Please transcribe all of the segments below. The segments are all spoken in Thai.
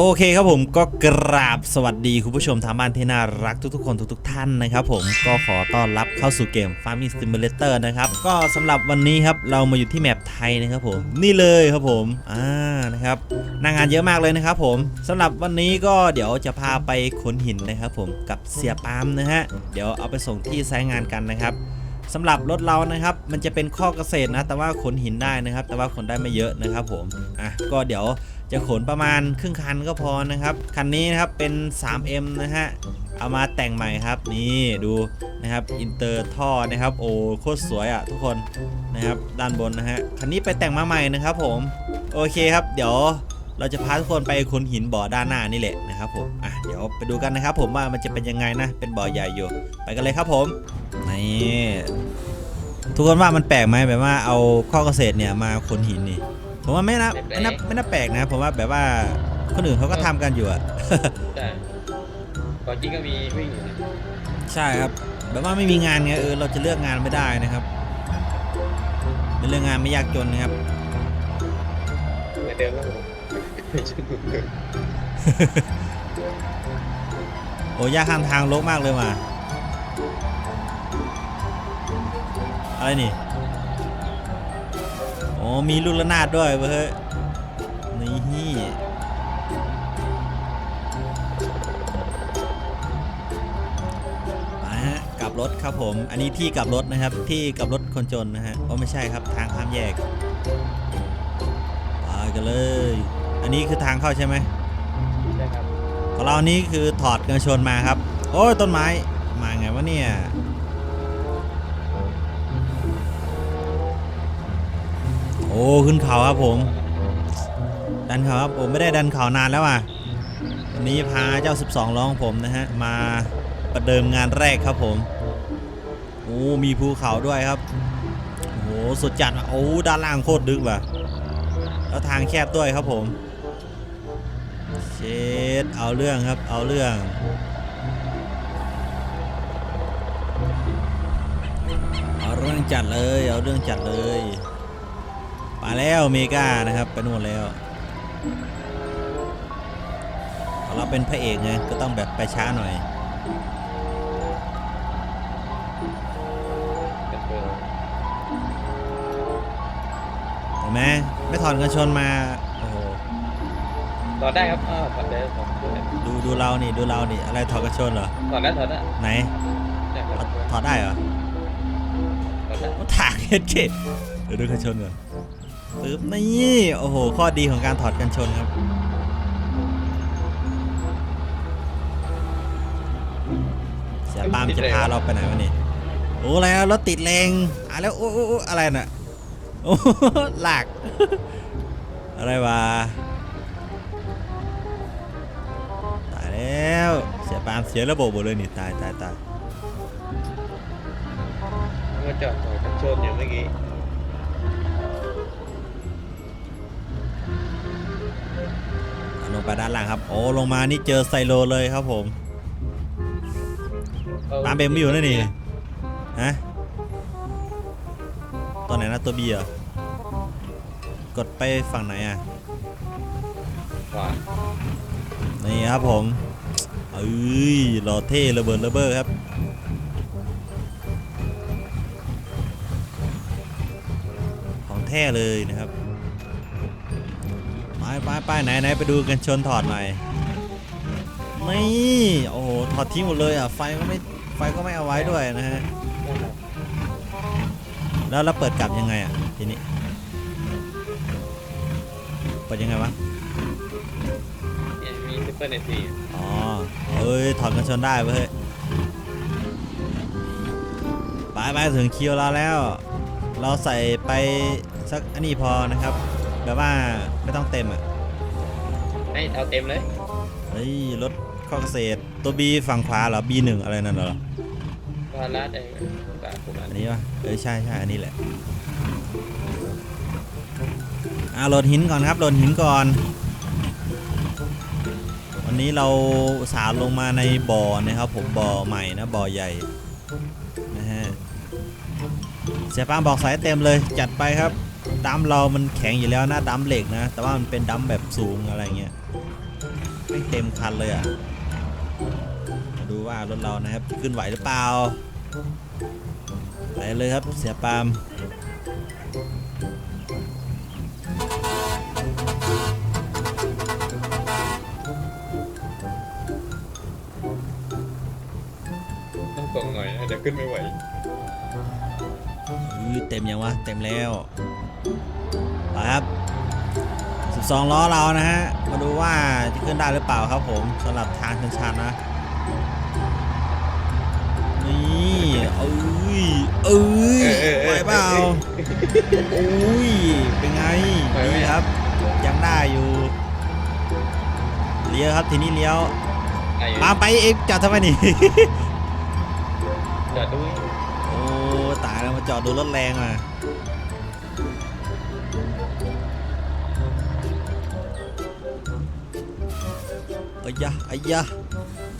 โอเคครับผมก็กราบสวัสดีคุณผู้ชมทางบ้านที่น่ารักทุกๆคนทุกๆท่านนะครับผมก็ขอต้อนรับเข้าสู่เกม Farming Simulator นะครับก็สำหรับวันนี้ครับเรามาอยู่ที่แมปไทยนะครับผมนี่เลยครับผมอ่านะครับหนางงานเยอะมากเลยนะครับผมสำหรับวันนี้ก็เดี๋ยวจะพาไปขนหินนะครับผมกับเสียปามนะฮะเดี๋ยวเอาไปส่งที่ไซต์งานกันนะครับสำหรับรถเรานะครับ มันจะเป็นข้อเกษตรนะ แต่ว่าขนหินได้นะครับ แต่ว่าขนได้ไม่เยอะนะครับผมอะก็เดี๋ยว จะขนประมาณครึ่งคันก็พอนะครับ คันนี้นะครับเป็น 3M นะฮะ เอามาแต่งใหม่ครับนี่ดูนะครับอินเตอร์ท่อนะครับโอ้โคตรสวยอะทุกคนนะครับด้านบนนะฮะคันนี้ไปแต่งมาใหม่นะครับผมโอเคครับ เดี๋ยวเราจะพาทุกคนไปขนหินบ่อด้านหน้านี่แหละนะครับผมอะเดี๋ยวไปดูกันนะครับผมว่ามันจะเป็นยังไงนะ เป็นบ่อใหญ่อยู่ ไปกันเลยครับผมนี่ทุกคนว่ามันแปลกไหมแบบว่าเอาข้อเกษตรเนี่ยมาขนหินนี่ ผมว่าไม่นะไม่น่าไม่น่าแปลกนะผมว่าแบบว่าคนอื่นเขาก็ทำกันอยู่อะ ใช่ก่อนจริงก็มีวิ่งอยู่นะใช่ครับ แบบว่าไม่มีงานไงเออเราจะเลือกงานไม่ได้นะครับเป็นเรื่องงานไม่ยากจนนะครับ เหมือนเดิมแล้วผมไม่ใช่เหมือนเดิมโอ้ยากข้างทางรกมากเลยว่ะอะไรนี่โอ้ มีลูกระนาดด้วยเว้ยนี่มาฮะกลับรถครับผม อันนี้ที่กลับรถนะครับ ที่กลับรถคนจนนะฮะโอ้ไม่ใช่ครับทางข้ามแยกไปกันเลย อันนี้คือทางเข้าใช่ไหมใช่ครับของเรานี่คือถอดกันชนมาครับ โอ้ยต้นไม้ มาไงวะเนี่ย อ้ขึ้นเขาครับผม ดันเขาครับผมไม่ได้ดันเขานานแล้วอะวันนี้พาเจ้า 12ล้อของผมนะฮะมาประเดิมงานแรกครับผมโอ้มีภูเขาด้วยครับโอ้สุดจัดอะโอ้ด้านล่างโคตรดึกว่ะแล้วทางแคบด้วยครับผมเชดเอาเรื่องครับเอาเรื่องเอาเรื่องจัดเลยเอาเรื่องจัดเลย มาแล้วเมกานะครับไปนู่นแล้วเราเป็นพระเอกไงก็ต้องแบบไปช้าหน่อยเป็นเบอร์เห็นไหมไม่ถอนกันชนมาโอ้โหถอดได้ครับอ้าวถอดได้ถอดได้ดูดูเรานี่ดูเรานี่อะไรถอดกันชนเหรอถอดได้ถอดได้ไหนใช่คถรัอบดถอดได้เหรอถอดได้ว่าถากเฮ็ดเกตเดี๋ยวดูกันชนก่อน ปึ๊บนี่โอ้โห ข้อดีของการถอดกันชนครับเสียปามจะพาเราไปไหนวะนี่โอ้อะไรอะรถติดแรงอะแล้วโอ้โอ้อะไรน่ะโอ้หลากอะไรวะตายแล้วเสียปามเสียระบบหมดเลยนี่ตายตายตายมาจอดถอยกันชนอยู่เมื่อกี้ งไปด้านล่างครับ โอ้ลงมานี่เจอไซโลเลยครับผมปาล์มเบมไม่อยู่นั่นนี่ฮะตัวไหนนะตัวบีเหรอกดไปฝั่งไหนอะขวานี่ครับผมเอ้ยหล่อเท่ระเบิดระเบ้อครับของแท้เลยนะครับ ไปไปไปไหนไหนไปดูกันชนถอดหน่อยนี่โอ้โหถอดทิ้งหมดเลยอะไฟก็ไม่ไฟก็ไม่เอาไว้ด้วยนะฮะได้ครับแล้วเราเปิดกลับยังไงอะทีนี้เปิดยังไงวะเนี่ยมีซิปเปอร์เนทีอ๋อเฮ้ยถอดกันชนได้เว้ยไปไปถึงคิวเราแล้ว เราใส่ไปสักอันนี้พอนะครับ แบบว่าไม่ต้องเต็มอะ ให้เอาเต็มเลยเฮ้ยรถข้อเกษตรตัว B ฝั่งขวาเหรอ B1 อะไรนั่นเหรอ วาระได้กาผมอัอันนนี้นี้ปะเออใช่ใช่อันนี้แหละอ่าโหลดหินก่อนครับโหลดหินก่อน วันนี้เราอุตสาห์ลงมาในบ่อนะครับผมบ่อใหม่นะบ่อใหญ่นะฮะเสียปามบอกสายเต็มเลยจัดไปครับดัมเรามันแข็งอยู่แล้วนะดัมเหล็กนะ แต่ว่ามันเป็นดัมแบบสูงอะไรเงี้ย ต็มคันเลยอะมาดูว่ารถเรานะครับขึ้นไหวหรือเปล่าไปเลยครับเสียปาล์มต้องส่งหน่อยนะเดี๋ยวขึ้นไม่ไหวอื้อเต็มยังวะเต็มแล้วไปครับ 12 ล้อเรานะฮะ มาดูว่าจะขึ้นได้หรือเปล่าครับผมสำหรับทางชันๆนะ นี่เอ้ยเอ้ยเออเออเออไหวเปล่าโอ้ยเป็นไงไหวไหมนี่ครับ ยังได้อยู่เลี้ยวครับทีนี้เลี้ยวไอ้มาไปเองจอดทำไมนี่จอดด้วยโอ้ตายแล้วมาจอดดูรถแรงมา อ้ยะไอ้ยะ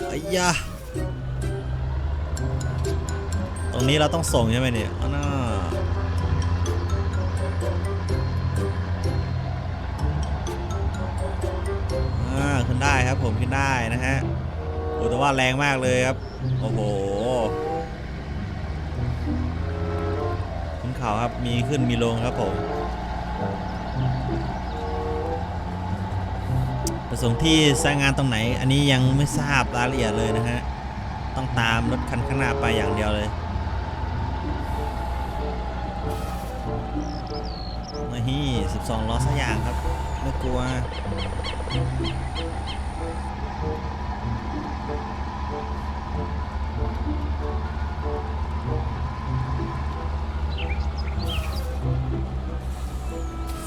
ไอ้ยะตรงนี้เราต้องส่งใช่ไหมเนี่ยอ๋อน่าอ่าขึ้นได้ครับผมขึ้นได้นะฮะโอ้แต่ว่าแรงมากเลยครับ โอ้โหขึ้นเขาครับมีขึ้นมีลงครับผม ประสงค์ที่สร้างงานตรงไหน อันนี้ยังไม่ทราบรายละเอียดเลยนะฮะ ต้องตามรถคันข้างหน้าไปอย่างเดียวเลยมาฮี่12 ล้อสักอย่างครับ ไม่กลัว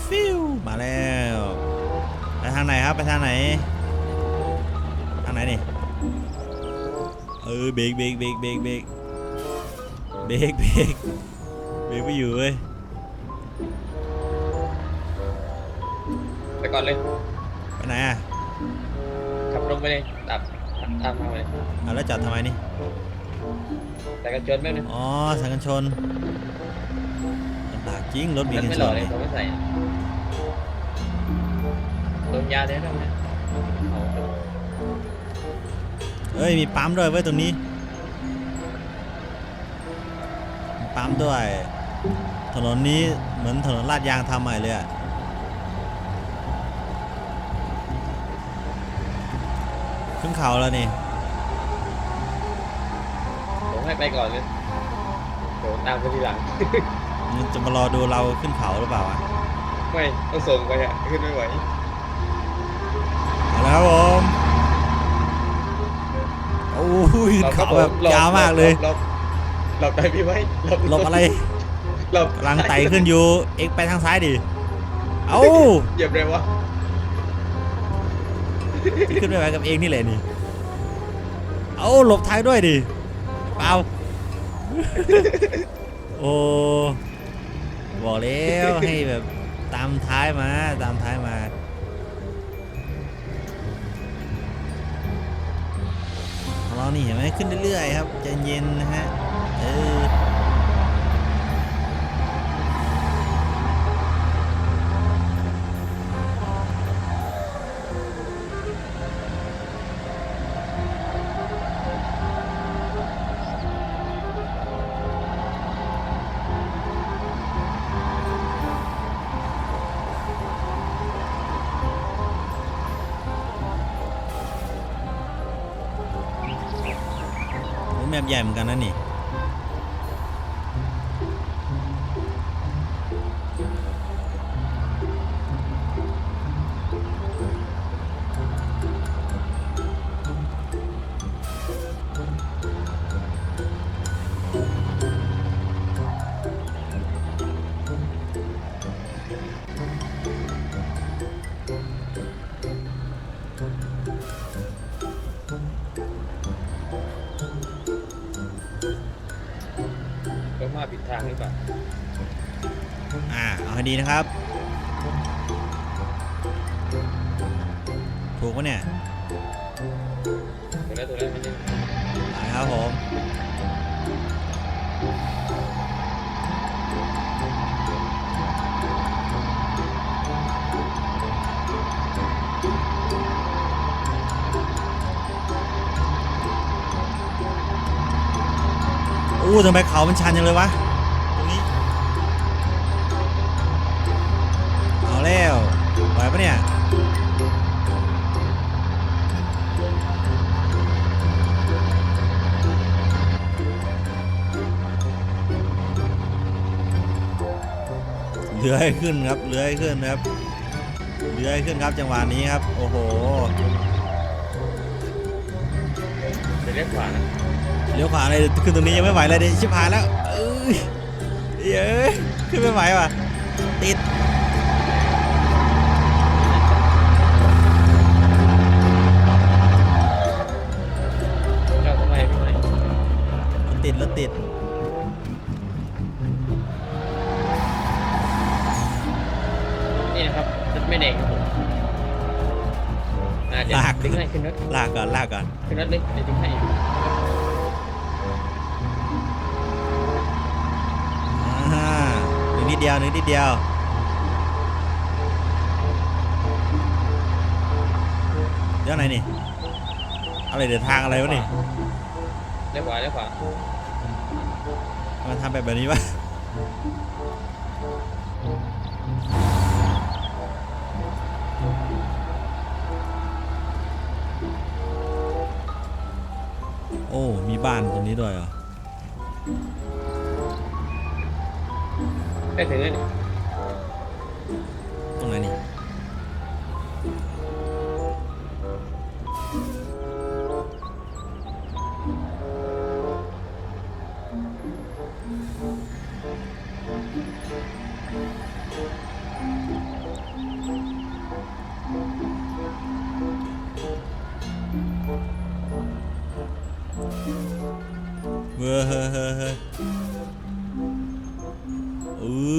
ฟิวมาแล้วางไหนครับ ไปทางไหน ทางไหนนี่ เออเบรกเบรกเบรกเบรกเบรกเบรกเบรกเบรกไม่อยู่เว้ย ไปก่อนเลย ไปไหนอะขับลงไปเลยตามตามมาเลยเอาแล้วจอดทำไมนี่ แต่กันชนแม่งนะอ๋อสายกันชนลำบากจริงรถมีมันกันไม่ชหล่อนเลยนี่เขาไม่ใส่ โดนยาได้แล้วนะเอาเอ้ยมีปั๊มด้วยเว้ยตรงนี้มีปั๊มด้วย ถนนนี้เหมือนถนนลาดยางทำใหม่เลยอะขึ้นเขาแล้วนี่ผมให้ไปก่อนเลยเดี๋ยวตามไปทีหลัง มันจะมารอดูเราขึ้นเขาหรือเปล่าวะไม่ต้องส่งไปอะขึ้นไม่ไหว เอาละครับผมโอ้ยเราก็เขาแบบหลยาวมากเลยหลบหลบได้พี่ไว้หลบหลบอะไรหลบกำลังไต่ขึ้นอยู่เอ็กไปทางซ้ายดิเอ้าเหยียบเลยวะขึ้นไปไหวกับเองนี่แหละนี่เอ้าหลบท้ายด้วยดิเปล่าโอ้บอกแล้วให้แบบตามท้ายมาตามท้ายมา นี่เห็นไหมขึ้นเรื่อยๆครับใจเย็นนะฮะเออ UMKM karena มปใหญ่เหมือนกันนะนี่รถมาผิดทางหรือเปล่าอ่าเอาให้ดีนะครับ ถูกปะเนี่ยถูกแล้วถูกแล้วมันยัง ไปครับผม อู้ทำไมเขามันชันจังเลยวะ ตรงนี้ เอาแล้วไหวปะเนี่ย เลื้อยขึ้นครับ เลื้อยขึ้นครับ เลื้อยขึ้นครับจังหวะนี้ครับ โอ้โหเดี๋ยวเรียกขวานะ เลี้ยวขวาเลยขึ้นตรงนี้ยังไม่ไหวเลยเดี๋ยวชิบหายแล้วเอ้ยเย้ยขึ้นไม่ไหวว่ะติดเจ้าทำไมพี่ใหม่ติดแล้วติดนี่นะครับรถไม่แดงครับผมอ่าเดี๋ยวลากดึงให้ขึ้นรถลากก่อนลากก่อนขึ้นรถเลยเดี๋ยวดึงให้ อ่าห นึ่งนิดเดียวหนึ่งนิดเดียวเดี๋ยวไหนนี่อะไรเดินทางอะไรวะนี่เรียกขวาเรียกขวามาทำแบบแบบนี้วะโอ้ มีบ้านตรงนี้ด้วยเหรอ ใกล้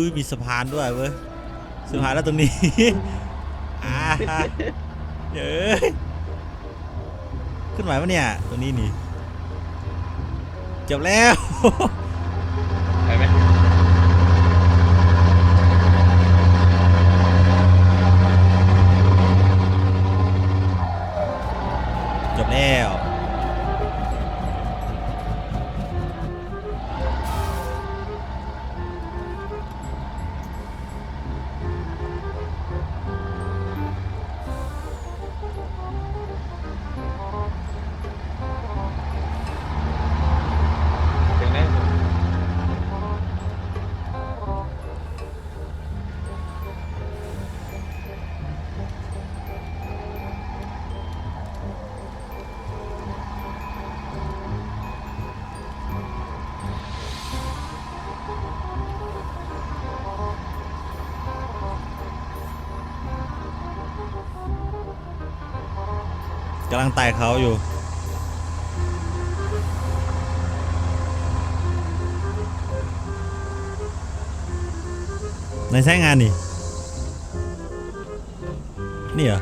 ยมีสะพานด้วยเว้ยสะพานแล้วตรงนี้ อ่าเย้ยขึ้นไหวปะเนี่ย ตรงนี้นี่จบแล้ว กำลังไต่เขาอยู่ ในใช้งานนี่ นี่เหรอ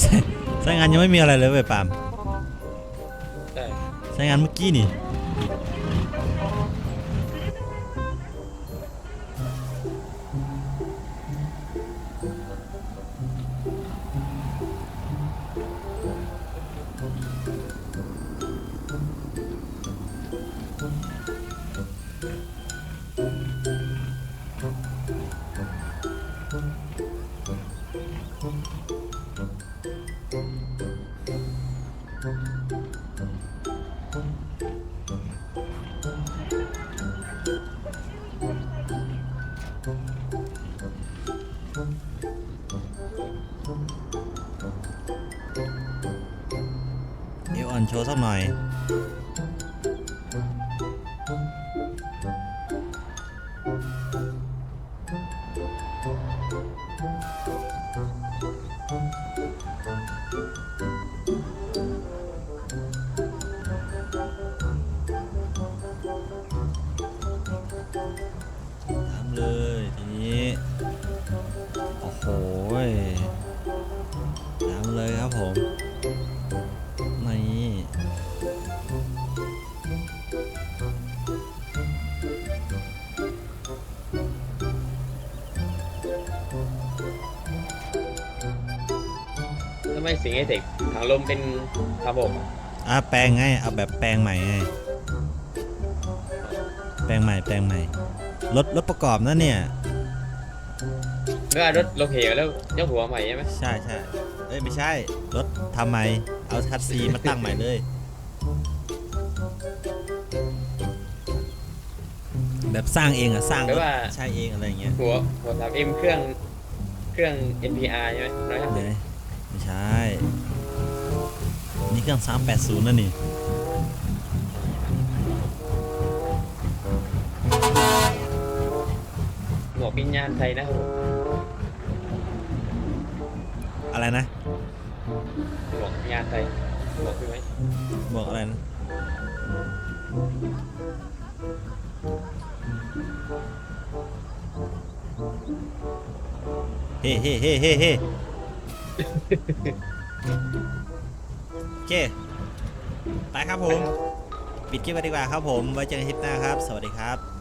ใช้ใช้งานยังไม่มีอะไรเลยเว้ยปาล์มได้ใช้งานเมื่อกี้นี่ โชว์สักหน่อยทำเลยทีนี้ โอ้โหยทำเลยครับผม ทำไมสิงไอเทคถังลมเป็นระบบออะแปลงไงเอาแบบแปลงใหม่ไงแปลงใหม่แปลงใหม่รถรถประกอบนะเนี่ย เมื่อรถเราเหวแล้วยกหัวใหม่ใช่ไหมใช่ใช่เอ้ยไม่ใช่รถทำใหม่เอาคัสซีมาตั้งใหม่เลย แบบสร้างเองอะสร้างหรือรถว่าใช่เองอะไรเงี้ยหัวหัวสามเอ็มเครื่องเครื่อง NPR ใช่ไหมร้อยห้าไหสินบไม่ ใช่ นี่เครื่อง 380นั่นนี่หมวกวิญญาณไทยนะครับผมอะไรนะหมวกวิญญาณไทยหมวกพี่ไหมบอกอะไรนะเฮ้เฮ้เฮ้เฮ้เฮ้ โอเค ไปครับผม ปิดคลิปไปดีกว่าครับผม ไว้เจอกันคลิปหน้าครับ สวัสดีครับ